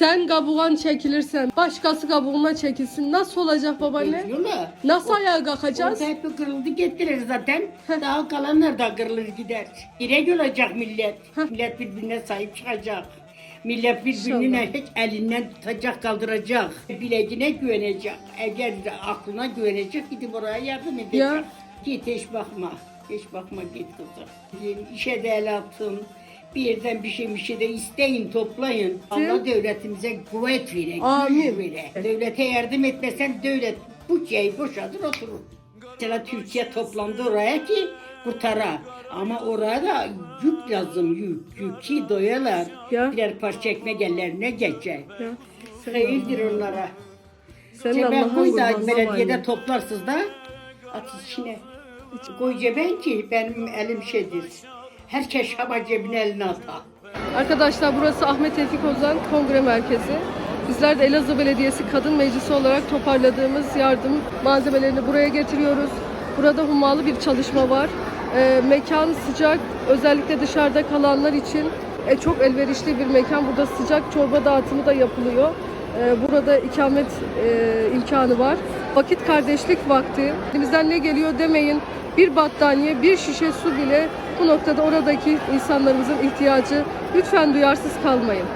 Sen kabuğun çekilirsen başkası kabuğuna çekilsin. Nasıl olacak babaanne? Yola. Nasıl ayağa kalkacağız? Hep kırıldı getirir zaten. Daha kalanlar da kırılır gider. İrek olacak millet. Millet birbirine sahip çıkacak. Millet birbirine hiç elinden tutacak, kaldıracak. Bileğine güvenecek. Eğer aklına güvenecek, gidip oraya yardım edecek. Ya. Git hiç bakma. Hiç bakma git kızım. İşe de el atın. Bir yerden bir şey bir şey de isteyin, toplayın. Allah devletimize kuvvet Amin. güç verir. Devlete yardım etmesen devlet bu şeyi boşaltır oturur. Mesela Türkiye toplandı oraya ki kurtara. Ama oraya da yük lazım, yük. Yük ki doyalar. Ya. Birer parça ekmek ellerine geçecek. Ya, Hayırdır onlara. Senin Cebe Allah'ın koy da kurban belediyede babaanne. toplarsınız da at içine. Koy ceben ki benim elim şeydir. Herkes şaba cebine elini atar. Arkadaşlar burası Ahmet Tevfik Ozan Kongre Merkezi. Bizler de Elazığ Belediyesi Kadın Meclisi olarak toparladığımız yardım malzemelerini buraya getiriyoruz. Burada hummalı bir çalışma var. Ee, mekan sıcak, özellikle dışarıda kalanlar için e, çok elverişli bir mekan. Burada sıcak çorba dağıtımı da yapılıyor. Ee, burada ikamet e, imkanı var. Vakit kardeşlik vakti. Elimizden ne geliyor demeyin. Bir battaniye, bir şişe su bile bu noktada oradaki insanlarımızın ihtiyacı. Lütfen duyarsız kalmayın.